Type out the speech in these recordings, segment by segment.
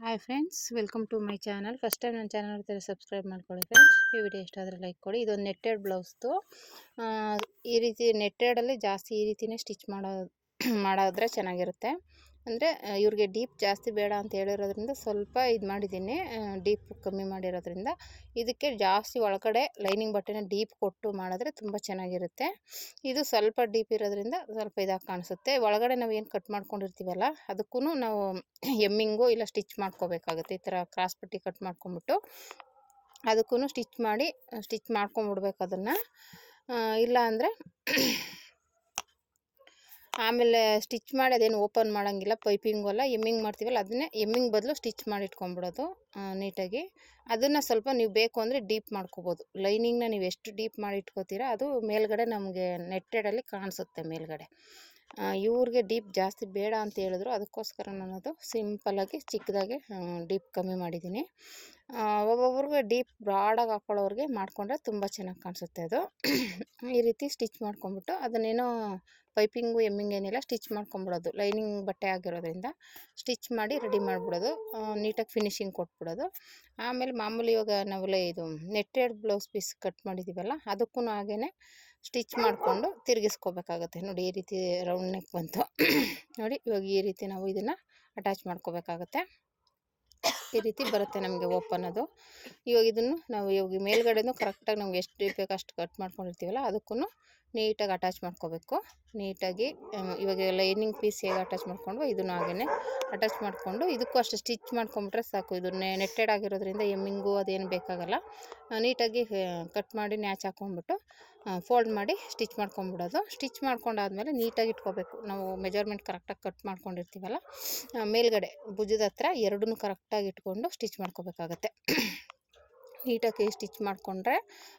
Hi friends welcome to my channel first time ನನ್ನ channel ಇರ್ತಾರೆ subscribe ಮಾಡ್ಕೊಳ್ಳಿ friends ಈ ವಿಡಿಯೋ ಇಷ್ಟ ಆದರೆ ಲೈಕ್ ಕೊಡಿ. ಇದೊಂದು ನೆಟ್ಟೆಡ್ ಬ್ಲೌಸ್ದು ಈ ರೀತಿ ನೆಟ್ಟೆಡಲ್ಲಿ ಜಾಸ್ತಿ ಈ ರೀತಿಯೇ ಸ್ಟಿಚ್ ಮಾಡೋ, ಮಾಡಿದ್ರೆ ಚೆನ್ನಾಗಿರುತ್ತೆ. ಅಂದರೆ ಇವ್ರಿಗೆ ಡೀಪ್ ಜಾಸ್ತಿ ಬೇಡ ಅಂತ ಹೇಳಿರೋದ್ರಿಂದ ಸ್ವಲ್ಪ ಇದು ಮಾಡಿದ್ದೀನಿ. ಡೀಪ್ ಕಮ್ಮಿ ಮಾಡಿರೋದ್ರಿಂದ. ಇದಕ್ಕೆ ಜಾಸ್ತಿ ಒಳಗಡೆ ಲೈನಿಂಗ್ ಬಟ್ಟೆನ ಡೀಪ್ ಕೊಟ್ಟು ಮಾಡಿದ್ರೆ ತುಂಬ ಚೆನ್ನಾಗಿರುತ್ತೆ. ಇದು ಸ್ವಲ್ಪ ಡೀಪ್ ಇರೋದ್ರಿಂದ ಸ್ವಲ್ಪ ಇದಾಗಿ ಕಾಣಿಸುತ್ತೆ. ಒಳಗಡೆ ನಾವು ಏನು ಕಟ್ ಮಾಡ್ಕೊಂಡಿರ್ತೀವಲ್ಲ ಅದಕ್ಕೂ ನಾವು ಎಮ್ಮಿಂಗು ಇಲ್ಲ ಸ್ಟಿಚ್ ಮಾಡ್ಕೋಬೇಕಾಗುತ್ತೆ. ಈ ಥರ ಕ್ರಾಸ್ ಪಟ್ಟಿ ಕಟ್ ಮಾಡ್ಕೊಂಬಿಟ್ಟು ಅದಕ್ಕೂ ಸ್ಟಿಚ್ ಮಾಡಿ, ಸ್ಟಿಚ್ ಮಾಡ್ಕೊಂಬಿಡ್ಬೇಕು ಅದನ್ನು. ಇಲ್ಲ ಅಂದರೆ ಆಮೇಲೆ ಸ್ಟಿಚ್ ಮಾಡಿ ಅದೇನು ಓಪನ್ ಮಾಡೋಂಗಿಲ್ಲ, ಪೈಪಿಂಗು ಅಲ್ಲ ಎಮ್ಮಿಂಗ್ ಮಾಡ್ತೀವಲ್ಲ, ಅದನ್ನೇ ಎಮ್ಮಿಂಗ್ ಬದಲು ಸ್ಟಿಚ್ ಮಾಡಿ ಇಟ್ಕೊಂಬಿಡೋದು ನೀಟಾಗಿ. ಅದನ್ನು ಸ್ವಲ್ಪ ನೀವು ಬೇಕು ಅಂದರೆ ಡೀಪ್ ಮಾಡ್ಕೋಬೋದು. ಲೈನಿಂಗ್ನ ನೀವು ಎಷ್ಟು ಡೀಪ್ ಮಾಡಿ ಇಟ್ಕೋತೀರಾ ಅದು ಮೇಲ್ಗಡೆ ನಮಗೆ ನೆಟ್ಟೆಡಲ್ಲಿ ಕಾಣಿಸುತ್ತೆ ಮೇಲ್ಗಡೆ. ಇವ್ರಿಗೆ ಡೀಪ್ ಜಾಸ್ತಿ ಬೇಡ ಅಂತ ಹೇಳಿದ್ರು. ಅದಕ್ಕೋಸ್ಕರ ನಾನು ಅದು ಸಿಂಪಲ್ಲಾಗಿ ಚಿಕ್ಕದಾಗಿ ಡೀಪ್ ಕಮ್ಮಿ ಮಾಡಿದ್ದೀನಿ. ಒಬ್ಬೊಬ್ರಿಗೆ ಡೀಪ್ ಬ್ರಾಡಾಗಿ ಹಾಕ್ಕೊಳ್ಳೋರಿಗೆ ಮಾಡಿಕೊಂಡ್ರೆ ತುಂಬ ಚೆನ್ನಾಗಿ ಕಾಣಿಸುತ್ತೆ ಅದು. ಈ ರೀತಿ ಸ್ಟಿಚ್ ಮಾಡ್ಕೊಂಬಿಟ್ಟು ಅದನ್ನೇನೋ ಪೈಪಿಂಗು ಎಮ್ಮಿಂಗ್ ಏನಿಲ್ಲ, ಸ್ಟಿಚ್ ಮಾಡ್ಕೊಂಬಿಡೋದು. ಲೈನಿಂಗ್ ಬಟ್ಟೆ ಆಗಿರೋದ್ರಿಂದ ಸ್ಟಿಚ್ ಮಾಡಿ ರೆಡಿ ಮಾಡಿಬಿಡೋದು. ನೀಟಾಗಿ ಫಿನಿಶಿಂಗ್ ಕೊಟ್ಬಿಡೋದು. ಆಮೇಲೆ ಮಾಮೂಲಿ ಇವಾಗ ನಾವೆಲ್ಲ ಇದು ನೆಟ್ಟೆಡ್ ಬ್ಲೌಸ್ ಪೀಸ್ ಕಟ್ ಮಾಡಿದ್ದೀವಲ್ಲ ಅದಕ್ಕೂ ಹಾಗೇ ಸ್ಟಿಚ್ ಮಾಡಿಕೊಂಡು ತಿರುಗಿಸ್ಕೋಬೇಕಾಗತ್ತೆ. ನೋಡಿ ಈ ರೀತಿ ರೌಂಡ್ ನೆಕ್ ಬಂತು. ನೋಡಿ ಇವಾಗ ಈ ರೀತಿ ನಾವು ಇದನ್ನು ಅಟ್ಯಾಚ್ ಮಾಡ್ಕೋಬೇಕಾಗತ್ತೆ. ಈ ರೀತಿ ಬರುತ್ತೆ ನಮಗೆ ಓಪನ್ ಅದು. ಇವಾಗ ಇದನ್ನು ನಾವು ಇವಾಗ ಮೇಲ್ಗಡೆನೂ ಕರೆಕ್ಟಾಗಿ ನಮ್ಗೆ ಎಷ್ಟು ಬೇಕು ಅಷ್ಟು ಕಟ್ ಮಾಡ್ಕೊಂಡಿರ್ತೀವಲ್ಲ ಅದಕ್ಕೂ ನೀಟಾಗಿ ಅಟ್ಯಾಚ್ ಮಾಡ್ಕೋಬೇಕು. ನೀಟಾಗಿ ಇವಾಗೆಲ್ಲ ಲೈನಿಂಗ್ ಪೀಸ್ ಹೇಗೆ ಅಟ್ಯಾಚ್ ಮಾಡ್ಕೊಂಡು ಇದನ್ನು ಹಾಗೆಯೇ ಅಟ್ಯಾಚ್ ಮಾಡಿಕೊಂಡು ಇದಕ್ಕೂ ಅಷ್ಟು ಸ್ಟಿಚ್ ಮಾಡ್ಕೊಂಬಿಟ್ರೆ ಸಾಕು. ಇದು ನೆಟ್ಟೆಡ್ ಆಗಿರೋದ್ರಿಂದ ಎಮ್ಮಿಂಗು ಅದೇನು ಬೇಕಾಗಲ್ಲ. ನೀಟಾಗಿ ಕಟ್ ಮಾಡಿ ನ್ಯಾಚ್ ಹಾಕ್ಕೊಂಡ್ಬಿಟ್ಟು ಫೋಲ್ಡ್ ಮಾಡಿ ಸ್ಟಿಚ್ ಮಾಡ್ಕೊಂಬಿಡೋದು. ಸ್ಟಿಚ್ ಮಾಡ್ಕೊಂಡಾದ್ಮೇಲೆ ನೀಟಾಗಿ ಇಟ್ಕೋಬೇಕು. ನಾವು ಮೆಜರ್ಮೆಂಟ್ ಕರೆಕ್ಟಾಗಿ ಕಟ್ ಮಾಡ್ಕೊಂಡಿರ್ತೀವಲ್ಲ ಮೇಲ್ಗಡೆ, ಭುಜದ ಹತ್ರ ಎರಡೂ ಕರೆಕ್ಟಾಗಿ ಇಟ್ಕೊಂಡು ಸ್ಟಿಚ್ ಮಾಡ್ಕೋಬೇಕಾಗತ್ತೆ. ನೀಟಾಗಿ ಸ್ಟಿಚ್ ಮಾಡಿಕೊಂಡ್ರೆ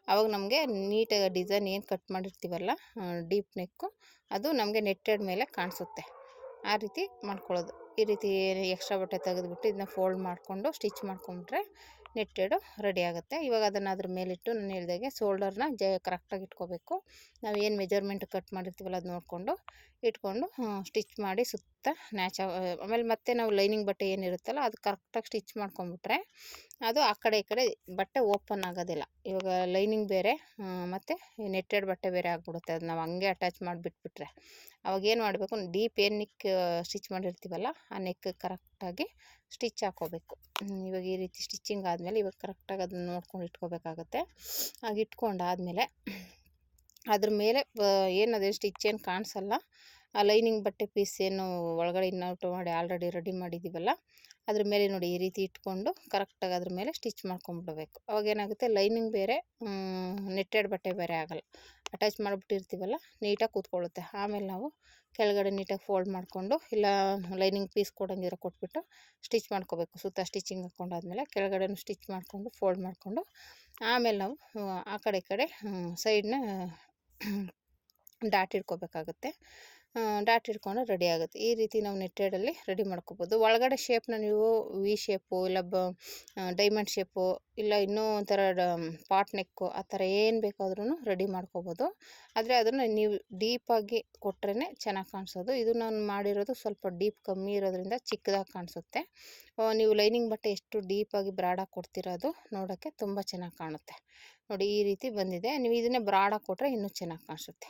ಅವಾಗ ನಮಗೆ ನೀಟಾಗಿ ಡಿಸೈನ್ ಏನು ಕಟ್ ಮಾಡಿರ್ತೀವಲ್ಲ ಡೀಪ್ ನೆಕ್ಕು, ಅದು ನಮಗೆ ನೆಟ್ಟೆಡ್ ಮೇಲೆ ಕಾಣಿಸುತ್ತೆ. ಆ ರೀತಿ ಮಾಡ್ಕೊಳ್ಳೋದು. ಈ ರೀತಿ ಎಕ್ಸ್ಟ್ರಾ ಬಟ್ಟೆ ತೆಗೆದುಬಿಟ್ಟು ಇದನ್ನ ಫೋಲ್ಡ್ ಮಾಡಿಕೊಂಡು ಸ್ಟಿಚ್ ಮಾಡ್ಕೊಂಬಿಟ್ರೆ ನೆಟ್ಟೆಡು ರೆಡಿ ಆಗುತ್ತೆ. ಇವಾಗ ಅದನ್ನು ಅದ್ರ ಮೇಲಿಟ್ಟು ನಾನು ಹೇಳಿದಾಗೆ ಶೋಲ್ಡರ್ನ ಜ ಕರೆಕ್ಟಾಗಿ ಇಟ್ಕೋಬೇಕು. ನಾವು ಏನು ಮೆಜರ್ಮೆಂಟ್ ಕಟ್ ಮಾಡಿರ್ತೀವಲ್ಲ ಅದು ನೋಡಿಕೊಂಡು ಇಟ್ಕೊಂಡು ಸ್ಟಿಚ್ ಮಾಡಿ ಸುತ್ತ ನ್ಯಾಚ ಆಮೇಲೆ ಮತ್ತೆ ನಾವು ಲೈನಿಂಗ್ ಬಟ್ಟೆ ಏನಿರುತ್ತಲ್ಲ ಅದು ಕರೆಕ್ಟಾಗಿ ಸ್ಟಿಚ್ ಮಾಡ್ಕೊಂಬಿಟ್ರೆ ಅದು ಆ ಕಡೆ ಈ ಕಡೆ ಬಟ್ಟೆ ಓಪನ್ ಆಗೋದಿಲ್ಲ. ಇವಾಗ ಲೈನಿಂಗ್ ಬೇರೆ ಮತ್ತು ನೆಟ್ಟೆಡ್ ಬಟ್ಟೆ ಬೇರೆ ಆಗಿಬಿಡುತ್ತೆ. ಅದು ನಾವು ಹಂಗೆ ಅಟ್ಯಾಚ್ ಮಾಡಿಬಿಟ್ಬಿಟ್ರೆ. ಅವಾಗ ಏನು ಮಾಡಬೇಕು ಡೀಪ್ ಏನು ಸ್ಟಿಚ್ ಮಾಡಿರ್ತೀವಲ್ಲ ಆ ನೆಕ್ ಕರೆಕ್ಟಾಗಿ ಸ್ಟಿಚ್ ಹಾಕ್ಕೋಬೇಕು ಇವಾಗ ಈ ರೀತಿ ಸ್ಟಿಚ್ಚಿಂಗ್ ಆದಮೇಲೆ ಇವಾಗ ಕರೆಕ್ಟಾಗಿ ಅದನ್ನ ನೋಡ್ಕೊಂಡು ಇಟ್ಕೋಬೇಕಾಗತ್ತೆ. ಹಾಗೆ ಇಟ್ಕೊಂಡಾದಮೇಲೆ ಅದ್ರ ಮೇಲೆ ಏನು ಅದೇ ಸ್ಟಿಚ್ ಏನು ಕಾಣಿಸಲ್ಲ. ಆ ಲೈನಿಂಗ್ ಬಟ್ಟೆ ಪೀಸ್ ಏನು ಒಳಗಡೆ ಇನ್ನೌಟ್ ಮಾಡಿ ಆಲ್ರೆಡಿ ರೆಡಿ ಮಾಡಿದ್ದೀವಲ್ಲ ಅದ್ರ ಮೇಲೆ ನೋಡಿ ಈ ರೀತಿ ಇಟ್ಕೊಂಡು ಕರೆಕ್ಟಾಗಿ ಅದ್ರ ಮೇಲೆ ಸ್ಟಿಚ್ ಮಾಡ್ಕೊಂಬಿಡ್ಬೇಕು. ಅವಾಗ ಏನಾಗುತ್ತೆ? ಲೈನಿಂಗ್ ಬೇರೆ ನೆಟ್ಟೆಡ್ ಬಟ್ಟೆ ಬೇರೆ ಆಗಲ್ಲ. ಅಟ್ಯಾಚ್ ಮಾಡಿಬಿಟ್ಟಿರ್ತೀವಲ್ಲ ನೀಟಾಗಿ ಕೂತ್ಕೊಳ್ಳುತ್ತೆ. ಆಮೇಲೆ ನಾವು ಕೆಳಗಡೆ ನೀಟಾಗಿ ಫೋಲ್ಡ್ ಮಾಡಿಕೊಂಡು ಇಲ್ಲ ಲೈನಿಂಗ್ ಪೀಸ್ ಕೊಡೋಂಗಿರೋ ಕೊಟ್ಬಿಟ್ಟು ಸ್ಟಿಚ್ ಮಾಡ್ಕೋಬೇಕು. ಸುತ್ತ ಸ್ಟಿಚಿಂಗ್ ಹಾಕ್ಕೊಂಡಾದ್ಮೇಲೆ ಕೆಳಗಡೆ ಸ್ಟಿಚ್ ಮಾಡಿಕೊಂಡು ಫೋಲ್ಡ್ ಮಾಡಿಕೊಂಡು ಆಮೇಲೆ ನಾವು, ಆ ಕಡೆ ಕಡೆ ಸೈಡ್ನ ಡಾಟ್ ಇಟ್ಕೋಬೇಕಾಗುತ್ತೆ. ಡಾಟ್ ಹಿಡ್ಕೊಂಡು ರೆಡಿ ಆಗುತ್ತೆ. ಈ ರೀತಿ ನಾವು ನೆಟ್ಟೆಡಲ್ಲಿ ರೆಡಿ ಮಾಡ್ಕೋಬೋದು. ಒಳಗಡೆ ಶೇಪ್ನ ನೀವು ವಿ ಶೇಪು ಇಲ್ಲ ಬ ಡೈಮಂಡ್ ಶೇಪು ಇಲ್ಲ ಇನ್ನೂ ಒಂಥರ ಪಾಟ್ ನೆಕ್ಕು ಆ ಥರ ಏನು ಬೇಕಾದ್ರೂ ರೆಡಿ ಮಾಡ್ಕೋಬೋದು. ಆದರೆ ಅದನ್ನು ನೀವು ಡೀಪಾಗಿ ಕೊಟ್ರೇ ಚೆನ್ನಾಗಿ ಕಾಣಿಸೋದು. ಇದು ನಾನು ಮಾಡಿರೋದು ಸ್ವಲ್ಪ ಡೀಪ್ ಕಮ್ಮಿ ಇರೋದ್ರಿಂದ ಚಿಕ್ಕದಾಗಿ ಕಾಣಿಸುತ್ತೆ. ನೀವು ಲೈನಿಂಗ್ ಬಟ್ಟೆ ಎಷ್ಟು ಡೀಪಾಗಿ ಬ್ರಾಡಾಗಿ ಕೊಡ್ತಿರೋದು ನೋಡೋಕ್ಕೆ ತುಂಬ ಚೆನ್ನಾಗಿ ಕಾಣುತ್ತೆ. ನೋಡಿ ಈ ರೀತಿ ಬಂದಿದೆ. ನೀವು ಇದನ್ನೇ ಬ್ರಾಡಾಗಿ ಕೊಟ್ಟರೆ ಇನ್ನೂ ಚೆನ್ನಾಗಿ ಕಾಣಿಸುತ್ತೆ.